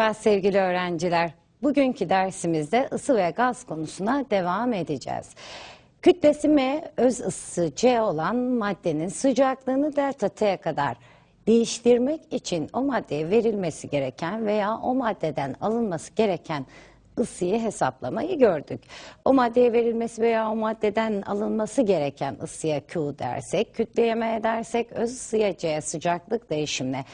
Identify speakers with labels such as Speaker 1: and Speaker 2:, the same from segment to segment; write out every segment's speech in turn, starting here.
Speaker 1: Merhaba sevgili öğrenciler. Bugünkü dersimizde ısı ve gaz konusuna devam edeceğiz. Kütlesi M, öz ısısı C olan maddenin sıcaklığını delta T'ye kadar değiştirmek için o maddeye verilmesi gereken veya o maddeden alınması gereken ısıyı hesaplamayı gördük. O maddeye verilmesi veya o maddeden alınması gereken ısıya Q dersek, kütleye M dersek, öz ısıya C sıcaklık değişimine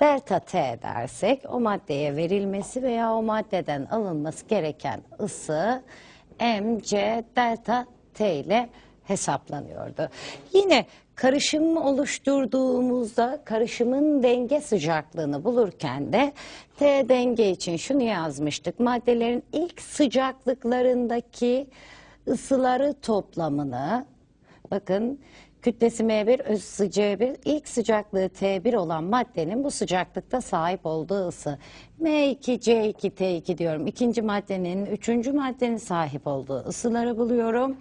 Speaker 1: delta T dersek o maddeye verilmesi veya o maddeden alınması gereken ısı mc delta T ile hesaplanıyordu. Yine karışım oluşturduğumuzda karışımın denge sıcaklığını bulurken de T denge için şunu yazmıştık. Maddelerin ilk sıcaklıklarındaki ısıları toplamını bakın kütlesi M1 özısı C1 ilk sıcaklığı T1 olan maddenin bu sıcaklıkta sahip olduğu ısı M2 C2 T2 diyorum. İkinci maddenin üçüncü maddenin sahip olduğu ısıları buluyorum.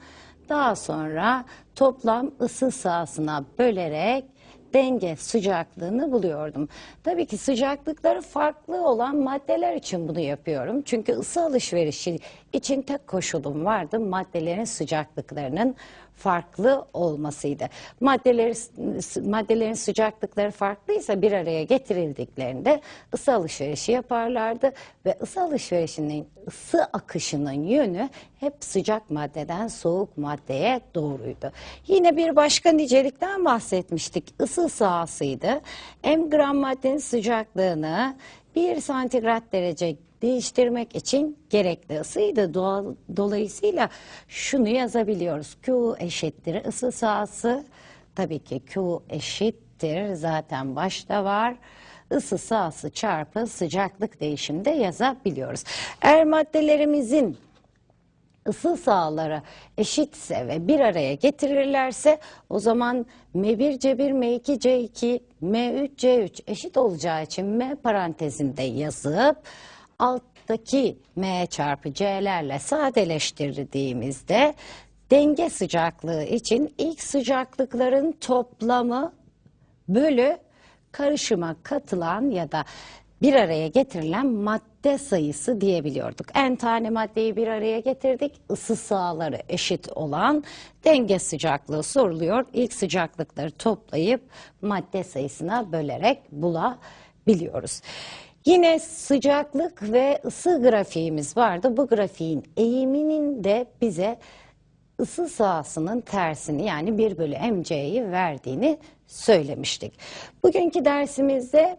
Speaker 1: Daha sonra toplam ısı sahasına bölerek denge sıcaklığını buluyordum. Tabii ki sıcaklıkları farklı olan maddeler için bunu yapıyorum. Çünkü ısı alışverişi için tek koşulum vardı. Maddelerin sıcaklıklarının farklı olmasıydı. Maddeleri, maddelerin sıcaklıkları farklıysa bir araya getirildiklerinde ısı alışverişi yaparlardı ve ısı alışverişinin ısı akışının yönü hep sıcak maddeden soğuk maddeye doğruydu. Yine bir başka nicelikten bahsetmiştik. Isı sahasıydı. M gram maddenin sıcaklığını 1 santigrat derece değiştirmek için gerekli ısıydı. Doğal, dolayısıyla şunu yazabiliyoruz. Q eşittir ısı sahası. Tabii ki Q eşittir zaten başta var. Isı sahası çarpı sıcaklık değişimde yazabiliyoruz. Eğer maddelerimizin ısı sahaları eşitse ve bir araya getirirlerse o zaman M1 C1 M2 C2 M3 C3 eşit olacağı için M parantezinde yazıp alttaki M çarpı C'lerle sadeleştirdiğimizde denge sıcaklığı için ilk sıcaklıkların toplamı bölü karışıma katılan ya da bir araya getirilen madde sayısı diyebiliyorduk. En tane maddeyi bir araya getirdik. Isı sahaları eşit olan denge sıcaklığı soruluyor. İlk sıcaklıkları toplayıp madde sayısına bölerek bulabiliyoruz. Yine sıcaklık ve ısı grafiğimiz vardı. Bu grafiğin eğiminin de bize ısı sahasının tersini yani 1 bölü mc'yi verdiğini söylemiştik. Bugünkü dersimizde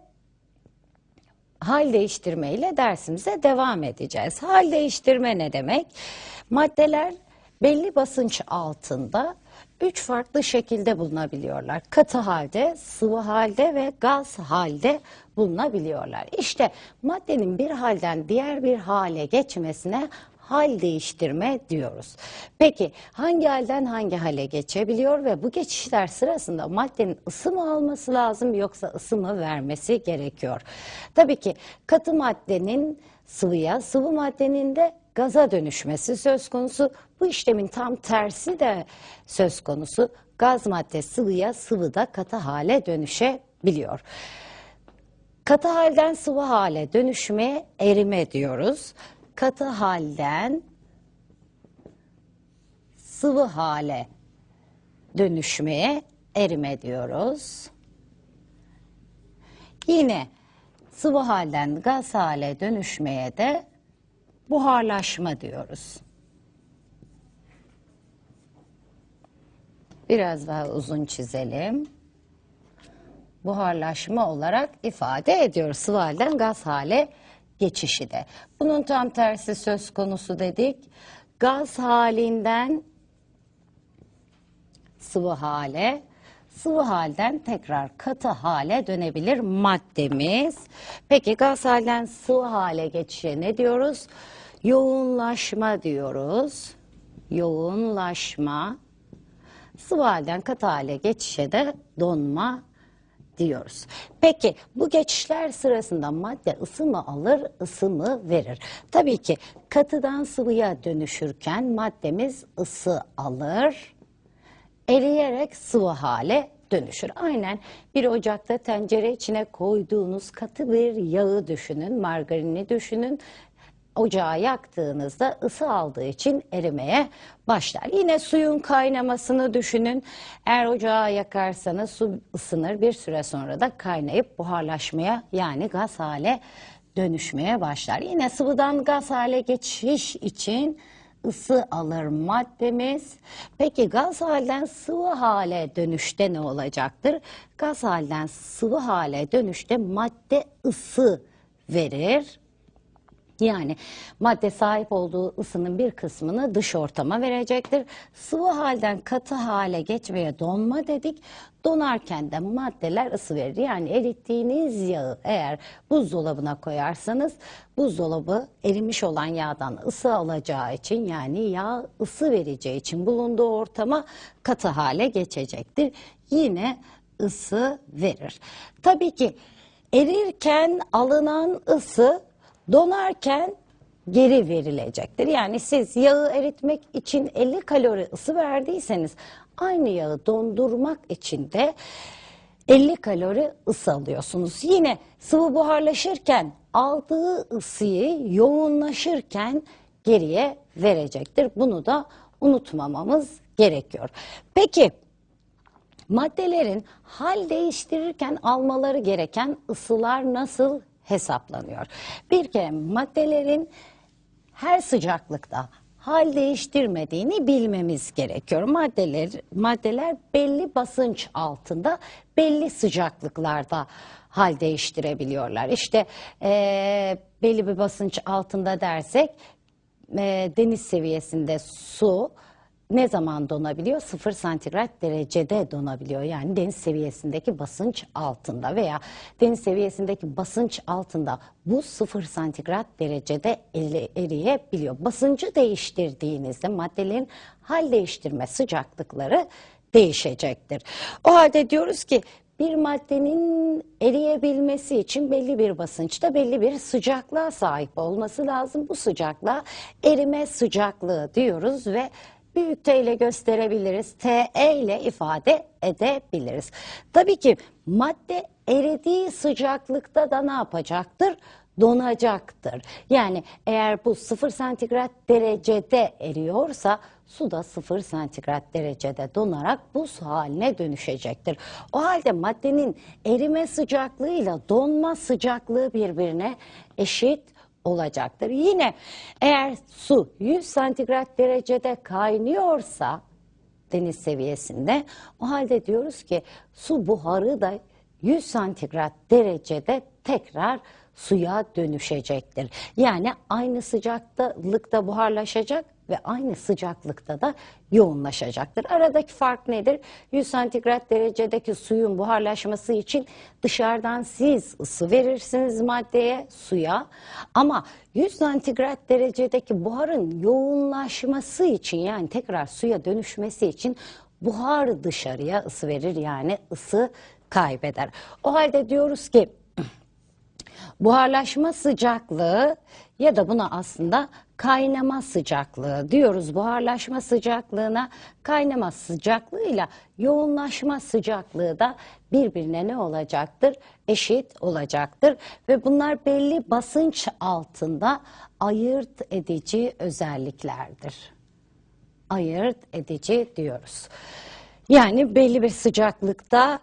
Speaker 1: hal değiştirme ile dersimize devam edeceğiz. Hal değiştirme ne demek? Maddeler belli basınç altında üç farklı şekilde bulunabiliyorlar. Katı halde, sıvı halde ve gaz halde bulunabiliyorlar. İşte maddenin bir halden diğer bir hale geçmesine hal değiştirme diyoruz. Peki hangi halden hangi hale geçebiliyor ve bu geçişler sırasında maddenin ısı mı alması lazım yoksa ısı mı vermesi gerekiyor? Tabii ki katı maddenin sıvıya, sıvı maddenin de gaza dönüşmesi söz konusu. Bu işlemin tam tersi de söz konusu. Gaz madde sıvıya, sıvı da katı hale dönüşebiliyor. Katı halden sıvı hale dönüşmeye erime diyoruz. Katı halden sıvı hale dönüşmeye erime diyoruz. Yine sıvı halden gaz hale dönüşmeye de buharlaşma diyoruz. Biraz daha uzun çizelim. Buharlaşma olarak ifade ediyoruz sıvı halden gaz hale geçişi de. Bunun tam tersi söz konusu dedik. Gaz halinden sıvı hale, sıvı halden tekrar katı hale dönebilir maddemiz. Peki gaz halden sıvı hale geçişe ne diyoruz? Yoğunlaşma diyoruz. Yoğunlaşma. Sıvı halden katı hale geçişe de donma diyoruz. Peki bu geçişler sırasında madde ısı mı alır, ısı mı verir? Tabii ki katıdan sıvıya dönüşürken maddemiz ısı alır, eriyerek sıvı hale dönüşür. Aynen bir ocakta tencere içine koyduğunuz katı bir yağı düşünün, margarini düşünün. Ocağı yaktığınızda ısı aldığı için erimeye başlar. Yine suyun kaynamasını düşünün. Eğer ocağı yakarsanız su ısınır bir süre sonra da kaynayıp buharlaşmaya yani gaz hale dönüşmeye başlar. Yine sıvıdan gaz hale geçiş için ısı alır maddemiz. Peki gaz halden sıvı hale dönüşte ne olacaktır? Gaz halden sıvı hale dönüşte madde ısı verir. Yani madde sahip olduğu ısının bir kısmını dış ortama verecektir. Sıvı halden katı hale geçmeye donma dedik. Donarken de maddeler ısı verir. Yani erittiğiniz yağı eğer buzdolabına koyarsanız buzdolabı erimiş olan yağdan ısı alacağı için yani yağ ısı vereceği için bulunduğu ortama katı hale geçecektir. Yine ısı verir. Tabii ki erirken alınan ısı donarken geri verilecektir. Yani siz yağı eritmek için 50 kalori ısı verdiyseniz aynı yağı dondurmak için de 50 kalori ısı alıyorsunuz. Yine sıvı buharlaşırken aldığı ısıyı yoğunlaşırken geriye verecektir. Bunu da unutmamamız gerekiyor. Peki maddelerin hal değiştirirken almaları gereken ısılar nasıl hesaplanıyor? Bir kere maddelerin her sıcaklıkta hal değiştirmediğini bilmemiz gerekiyor. Maddeler maddeler belli basınç altında, belli sıcaklıklarda hal değiştirebiliyorlar. İşte eee, belli bir basınç altında dersek eee, deniz seviyesinde su ne zaman donabiliyor? 0 santigrat derecede donabiliyor. Yani deniz seviyesindeki basınç altında veya deniz seviyesindeki basınç altında bu 0 santigrat derecede eri- eriyebiliyor. Basıncı değiştirdiğinizde maddelerin hal değiştirme sıcaklıkları değişecektir. O halde diyoruz ki bir maddenin eriyebilmesi için belli bir basınçta belli bir sıcaklığa sahip olması lazım. Bu sıcaklığa erime sıcaklığı diyoruz ve büyük T ile gösterebiliriz. TE ile ifade edebiliriz. Tabii ki madde eridiği sıcaklıkta da ne yapacaktır? Donacaktır. Yani eğer bu 0 santigrat derecede eriyorsa su da 0 santigrat derecede donarak buz haline dönüşecektir. O halde maddenin erime sıcaklığıyla donma sıcaklığı birbirine eşit olacaktır. Yine eğer su 100 santigrat derecede kaynıyorsa deniz seviyesinde o halde diyoruz ki su buharı da 100 santigrat derecede tekrar suya dönüşecektir. Yani aynı sıcaklıkta buharlaşacak ve aynı sıcaklıkta da yoğunlaşacaktır. Aradaki fark nedir? 100 santigrat derecedeki suyun buharlaşması için dışarıdan siz ısı verirsiniz maddeye, suya. Ama 100 santigrat derecedeki buharın yoğunlaşması için yani tekrar suya dönüşmesi için buhar dışarıya ısı verir yani ısı kaybeder. O halde diyoruz ki buharlaşma sıcaklığı ya da buna aslında kaynama sıcaklığı diyoruz. Buharlaşma sıcaklığına kaynama sıcaklığıyla yoğunlaşma sıcaklığı da birbirine ne olacaktır? Eşit olacaktır ve bunlar belli basınç altında ayırt edici özelliklerdir ayırt edici diyoruz. Yani belli bir sıcaklıkta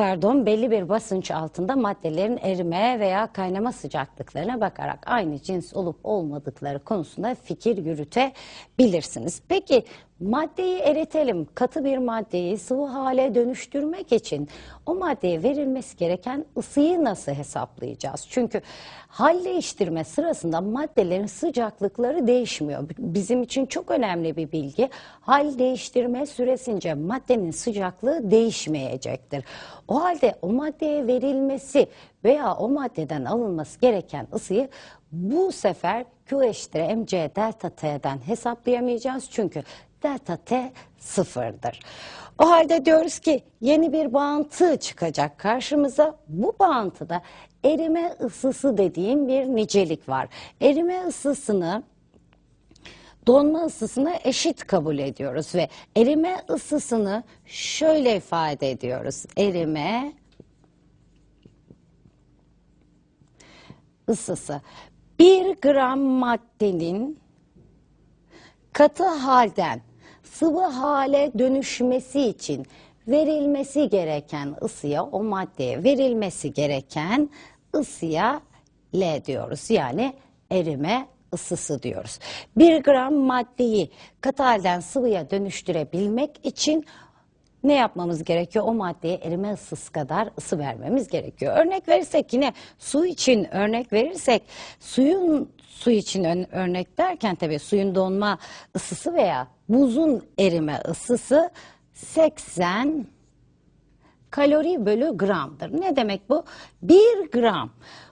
Speaker 1: pardon belli bir basınç altında maddelerin erime veya kaynama sıcaklıklarına bakarak aynı cins olup olmadıkları konusunda fikir yürütebilirsiniz. Peki maddeyi eritelim. Katı bir maddeyi sıvı hale dönüştürmek için o maddeye verilmesi gereken ısıyı nasıl hesaplayacağız? Çünkü hal değiştirme sırasında maddelerin sıcaklıkları değişmiyor. Bizim için çok önemli bir bilgi. Hal değiştirme süresince maddenin sıcaklığı değişmeyecektir. O halde o maddeye verilmesi veya o maddeden alınması gereken ısıyı bu sefer Q eşittir mc delta t'den hesaplayamayacağız. Çünkü delta t sıfırdır. O halde diyoruz ki yeni bir bağıntı çıkacak karşımıza. Bu bağıntıda erime ısısı dediğim bir nicelik var. Erime ısısını donma ısısına eşit kabul ediyoruz ve erime ısısını şöyle ifade ediyoruz. Erime ısısı. 1 gram maddenin katı halden sıvı hale dönüşmesi için verilmesi gereken ısıya o maddeye verilmesi gereken ısıya L diyoruz. Yani erime ısısı diyoruz. 1 gram maddeyi katı sıvıya dönüştürebilmek için ne yapmamız gerekiyor? O maddeye erime ısısı kadar ısı vermemiz gerekiyor. Örnek verirsek yine su için örnek verirsek suyun su için örnek derken tabii suyun donma ısısı veya buzun erime ısısı 80 kalori bölü gramdır. Ne demek bu? 1 gram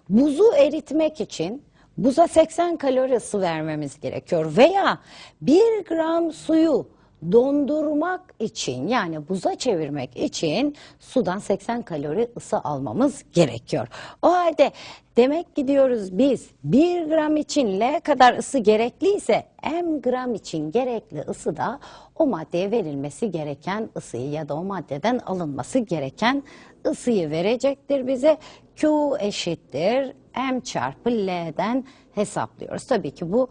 Speaker 1: buzu eritmek için buza 80 kalori ısı vermemiz gerekiyor. Veya 1 gram suyu dondurmak için yani buza çevirmek için sudan 80 kalori ısı almamız gerekiyor. O halde demek ki diyoruz biz 1 gram için L kadar ısı gerekliyse M gram için gerekli ısı da o maddeye verilmesi gereken ısıyı ya da o maddeden alınması gereken ısıyı verecektir bize. Q eşittir M çarpı L'den hesaplıyoruz. Tabii ki bu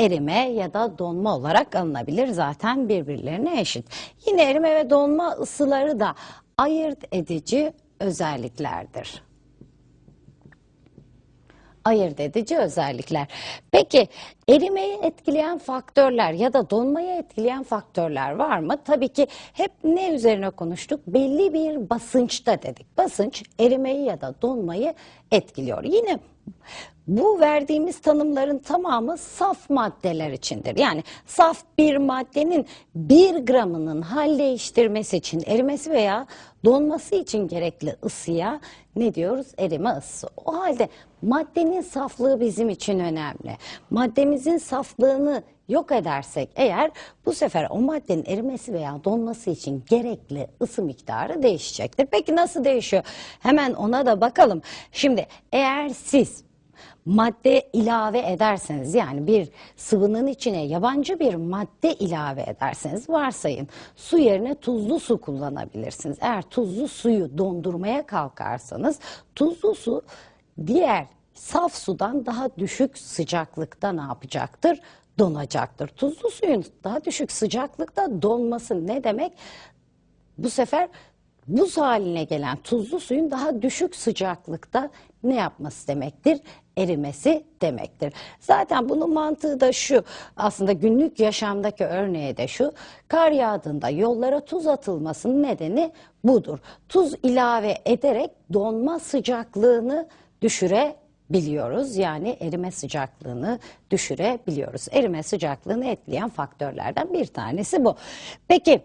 Speaker 1: erime ya da donma olarak alınabilir. Zaten birbirlerine eşit. Yine erime ve donma ısıları da ayırt edici özelliklerdir ayırt edici özellikler. Peki erimeyi etkileyen faktörler ya da donmayı etkileyen faktörler var mı? Tabii ki hep ne üzerine konuştuk? Belli bir basınçta dedik. Basınç erimeyi ya da donmayı etkiliyor. Yine bu verdiğimiz tanımların tamamı saf maddeler içindir. Yani saf bir maddenin bir gramının hal değiştirmesi için erimesi veya donması için gerekli ısıya ne diyoruz? Erime ısısı. O halde maddenin saflığı bizim için önemli. Maddemizin saflığını yok edersek eğer bu sefer o maddenin erimesi veya donması için gerekli ısı miktarı değişecektir. Peki nasıl değişiyor? Hemen ona da bakalım. Şimdi eğer siz madde ilave ederseniz yani bir sıvının içine yabancı bir madde ilave ederseniz varsayın su yerine tuzlu su kullanabilirsiniz. Eğer tuzlu suyu dondurmaya kalkarsanız tuzlu su diğer saf sudan daha düşük sıcaklıkta ne yapacaktır? Donacaktır. Tuzlu suyun daha düşük sıcaklıkta donması ne demek? Bu sefer buz haline gelen tuzlu suyun daha düşük sıcaklıkta ne yapması demektir? Erimesi demektir. Zaten bunun mantığı da şu aslında günlük yaşamdaki örneği de şu kar yağdığında yollara tuz atılmasının nedeni budur. Tuz ilave ederek donma sıcaklığını düşürebiliyoruz. Yani erime sıcaklığını düşürebiliyoruz. Erime sıcaklığını etkileyen faktörlerden bir tanesi bu. Peki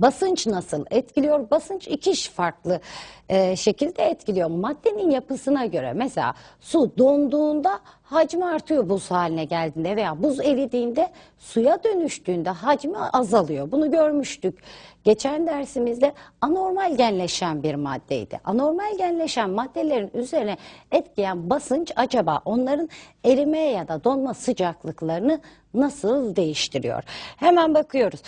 Speaker 1: Basınç nasıl etkiliyor? Basınç iki farklı e, şekilde etkiliyor. Maddenin yapısına göre mesela su donduğunda hacmi artıyor buz haline geldiğinde veya buz eridiğinde suya dönüştüğünde hacmi azalıyor. Bunu görmüştük. Geçen dersimizde anormal genleşen bir maddeydi. Anormal genleşen maddelerin üzerine etkileyen basınç acaba onların erime ya da donma sıcaklıklarını nasıl değiştiriyor? Hemen bakıyoruz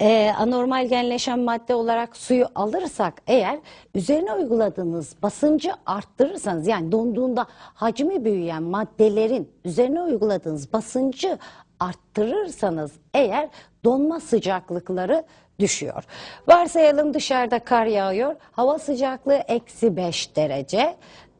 Speaker 1: e, anormal genleşen madde olarak suyu alırsak eğer üzerine uyguladığınız basıncı arttırırsanız yani donduğunda hacmi büyüyen maddelerin üzerine uyguladığınız basıncı arttırırsanız eğer donma sıcaklıkları düşüyor. Varsayalım dışarıda kar yağıyor. Hava sıcaklığı eksi 5 derece.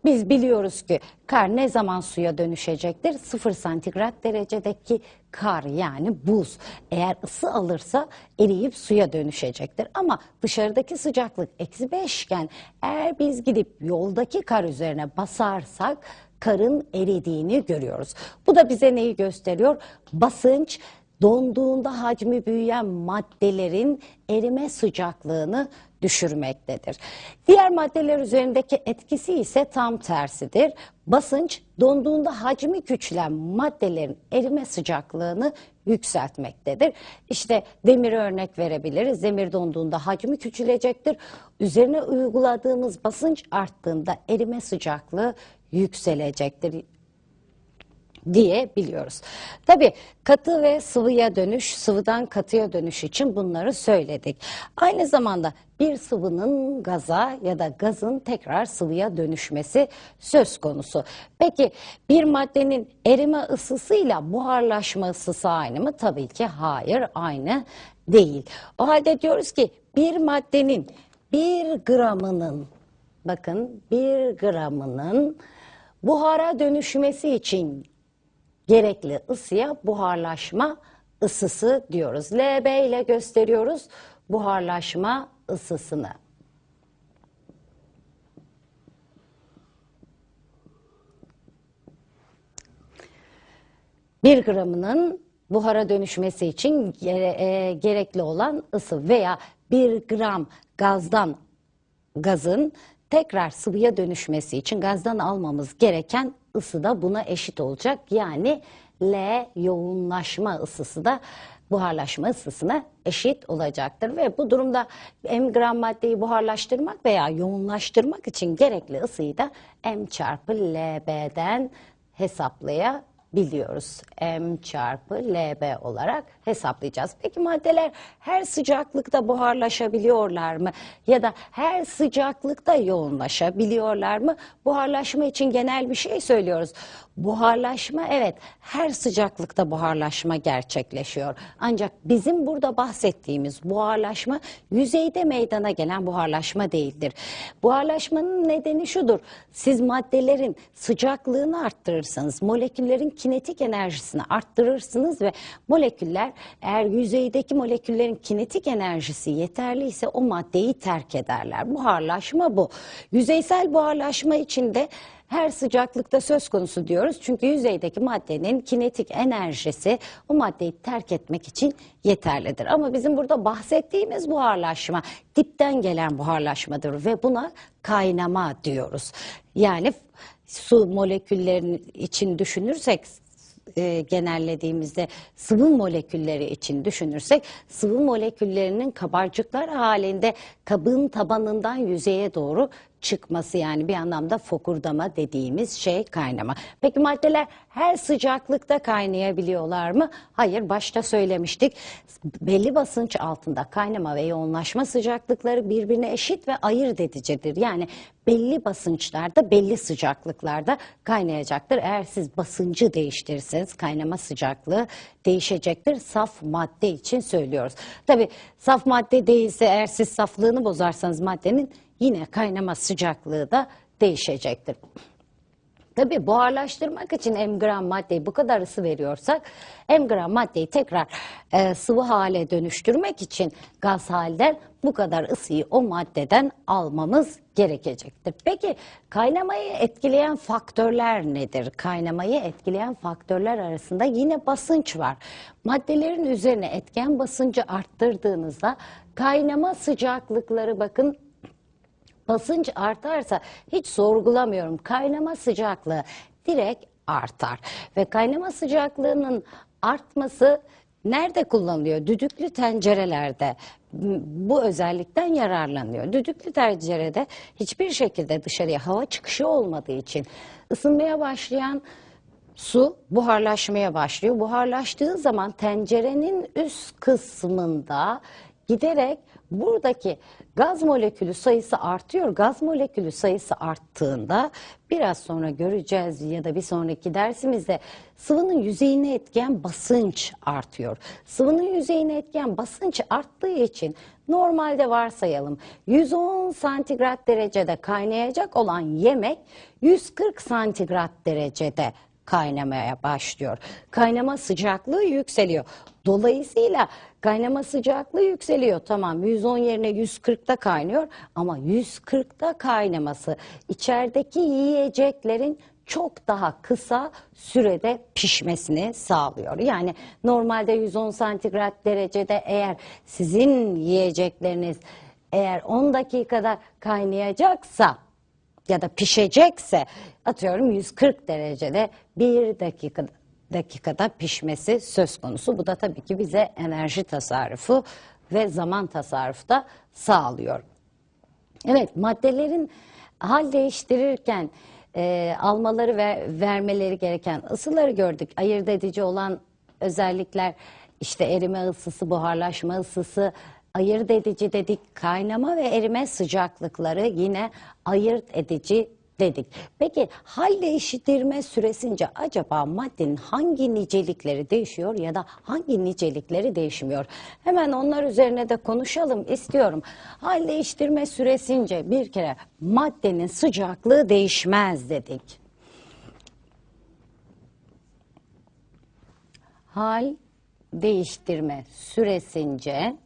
Speaker 1: Biz biliyoruz ki kar ne zaman suya dönüşecektir? 0 santigrat derecedeki kar yani buz eğer ısı alırsa eriyip suya dönüşecektir. Ama dışarıdaki sıcaklık eksi 5 iken eğer biz gidip yoldaki kar üzerine basarsak karın eridiğini görüyoruz. Bu da bize neyi gösteriyor? Basınç donduğunda hacmi büyüyen maddelerin erime sıcaklığını düşürmektedir. Diğer maddeler üzerindeki etkisi ise tam tersidir. Basınç donduğunda hacmi küçülen maddelerin erime sıcaklığını yükseltmektedir. İşte demir örnek verebiliriz. Demir donduğunda hacmi küçülecektir. Üzerine uyguladığımız basınç arttığında erime sıcaklığı yükselecektir. Diyebiliyoruz. Tabii katı ve sıvıya dönüş, sıvıdan katıya dönüş için bunları söyledik. Aynı zamanda bir sıvının gaza ya da gazın tekrar sıvıya dönüşmesi söz konusu. Peki bir maddenin erime ısısıyla buharlaşma ısısı aynı mı? Tabii ki hayır aynı değil. O halde diyoruz ki bir maddenin bir gramının bakın bir gramının buhara dönüşmesi için gerekli ısıya buharlaşma ısısı diyoruz. LB ile gösteriyoruz buharlaşma ısısını. Bir gramının buhara dönüşmesi için gere- e, gerekli olan ısı veya bir gram gazdan gazın tekrar sıvıya dönüşmesi için gazdan almamız gereken ısı da buna eşit olacak. Yani L yoğunlaşma ısısı da buharlaşma ısısına eşit olacaktır. Ve bu durumda m gram maddeyi buharlaştırmak veya yoğunlaştırmak için gerekli ısıyı da m çarpı LB'den hesaplayabiliyoruz. M çarpı LB olarak hesaplayacağız. Peki maddeler her sıcaklıkta buharlaşabiliyorlar mı? Ya da her sıcaklıkta yoğunlaşabiliyorlar mı? Buharlaşma için genel bir şey söylüyoruz. Buharlaşma evet her sıcaklıkta buharlaşma gerçekleşiyor. Ancak bizim burada bahsettiğimiz buharlaşma yüzeyde meydana gelen buharlaşma değildir. Buharlaşmanın nedeni şudur. Siz maddelerin sıcaklığını arttırırsanız moleküllerin kinetik enerjisini arttırırsınız ve moleküller eğer yüzeydeki moleküllerin kinetik enerjisi yeterliyse o maddeyi terk ederler. Buharlaşma bu. Yüzeysel buharlaşma içinde her sıcaklıkta söz konusu diyoruz. Çünkü yüzeydeki maddenin kinetik enerjisi o maddeyi terk etmek için yeterlidir. Ama bizim burada bahsettiğimiz buharlaşma dipten gelen buharlaşmadır ve buna kaynama diyoruz. Yani su moleküllerinin için düşünürsek e, genellediğimizde sıvı molekülleri için düşünürsek sıvı moleküllerinin kabarcıklar halinde kabın tabanından yüzeye doğru çıkması yani bir anlamda fokurdama dediğimiz şey kaynama. Peki maddeler her sıcaklıkta kaynayabiliyorlar mı? Hayır başta söylemiştik. Belli basınç altında kaynama ve yoğunlaşma sıcaklıkları birbirine eşit ve ayırt edicidir. Yani belli basınçlarda belli sıcaklıklarda kaynayacaktır. Eğer siz basıncı değiştirirseniz kaynama sıcaklığı değişecektir. Saf madde için söylüyoruz. Tabi saf madde değilse eğer siz saflığını bozarsanız maddenin yine kaynama sıcaklığı da değişecektir. Tabii buharlaştırmak için m gram maddeyi bu kadar ısı veriyorsak m gram maddeyi tekrar e, sıvı hale dönüştürmek için gaz halden bu kadar ısıyı o maddeden almamız gerekecektir. Peki kaynamayı etkileyen faktörler nedir? Kaynamayı etkileyen faktörler arasında yine basınç var. Maddelerin üzerine etken basıncı arttırdığınızda kaynama sıcaklıkları bakın basınç artarsa hiç sorgulamıyorum. Kaynama sıcaklığı direkt artar. Ve kaynama sıcaklığının artması nerede kullanılıyor? Düdüklü tencerelerde bu özellikten yararlanıyor. Düdüklü tencerede hiçbir şekilde dışarıya hava çıkışı olmadığı için ısınmaya başlayan su buharlaşmaya başlıyor. Buharlaştığı zaman tencerenin üst kısmında giderek buradaki gaz molekülü sayısı artıyor. Gaz molekülü sayısı arttığında biraz sonra göreceğiz ya da bir sonraki dersimizde sıvının yüzeyine etken basınç artıyor. Sıvının yüzeyine etken basınç arttığı için normalde varsayalım 110 santigrat derecede kaynayacak olan yemek 140 santigrat derecede kaynamaya başlıyor. Kaynama sıcaklığı yükseliyor. Dolayısıyla kaynama sıcaklığı yükseliyor. Tamam 110 yerine 140'ta kaynıyor ama 140'ta kaynaması içerideki yiyeceklerin çok daha kısa sürede pişmesini sağlıyor. Yani normalde 110 santigrat derecede eğer sizin yiyecekleriniz eğer 10 dakikada kaynayacaksa ya da pişecekse atıyorum 140 derecede bir dakika dakikada pişmesi söz konusu. Bu da tabii ki bize enerji tasarrufu ve zaman tasarrufu da sağlıyor. Evet maddelerin hal değiştirirken e, almaları ve vermeleri gereken ısıları gördük. Ayırt edici olan özellikler işte erime ısısı, buharlaşma ısısı, ayırt edici dedik, kaynama ve erime sıcaklıkları yine ayırt edici dedik. Peki hal değiştirme süresince acaba maddenin hangi nicelikleri değişiyor ya da hangi nicelikleri değişmiyor? Hemen onlar üzerine de konuşalım istiyorum. Hal değiştirme süresince bir kere maddenin sıcaklığı değişmez dedik. Hal değiştirme süresince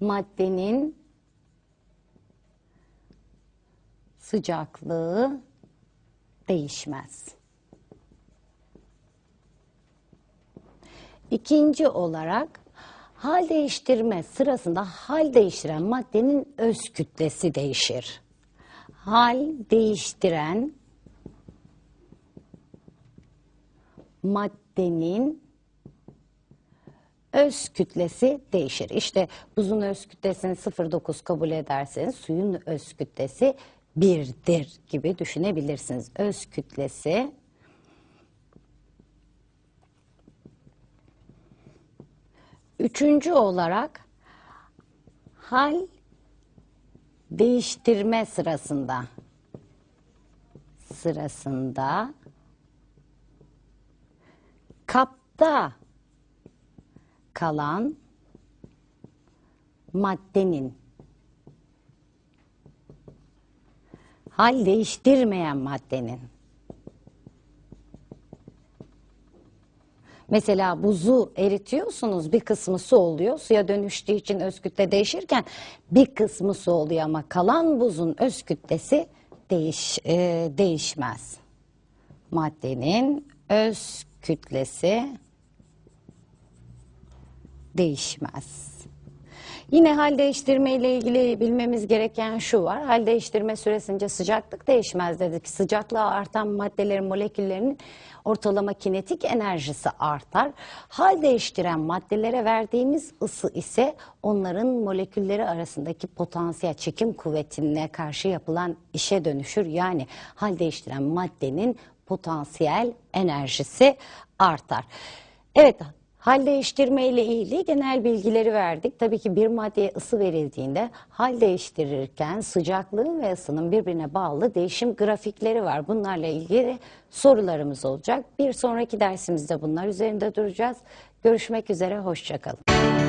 Speaker 1: maddenin sıcaklığı değişmez. İkinci olarak hal değiştirme sırasında hal değiştiren maddenin öz kütlesi değişir. Hal değiştiren maddenin öz kütlesi değişir. İşte buzun öz kütlesini 0,9 kabul ederseniz suyun öz kütlesi birdir gibi düşünebilirsiniz. Öz kütlesi Üçüncü olarak hal değiştirme sırasında sırasında kapta kalan maddenin hal değiştirmeyen maddenin Mesela buzu eritiyorsunuz bir kısmı su oluyor. Suya dönüştüğü için öz kütle değişirken bir kısmı su oluyor ama kalan buzun öz kütlesi değiş, e, değişmez. Maddenin öz kütlesi değişmez. Yine hal değiştirme ile ilgili bilmemiz gereken şu var. Hal değiştirme süresince sıcaklık değişmez dedik. Sıcaklığa artan maddelerin moleküllerinin ortalama kinetik enerjisi artar. Hal değiştiren maddelere verdiğimiz ısı ise onların molekülleri arasındaki potansiyel çekim kuvvetine karşı yapılan işe dönüşür. Yani hal değiştiren maddenin potansiyel enerjisi artar. Evet Hal değiştirme ile ilgili genel bilgileri verdik. Tabii ki bir maddeye ısı verildiğinde hal değiştirirken sıcaklığın ve ısının birbirine bağlı değişim grafikleri var. Bunlarla ilgili sorularımız olacak. Bir sonraki dersimizde bunlar üzerinde duracağız. Görüşmek üzere, hoşçakalın.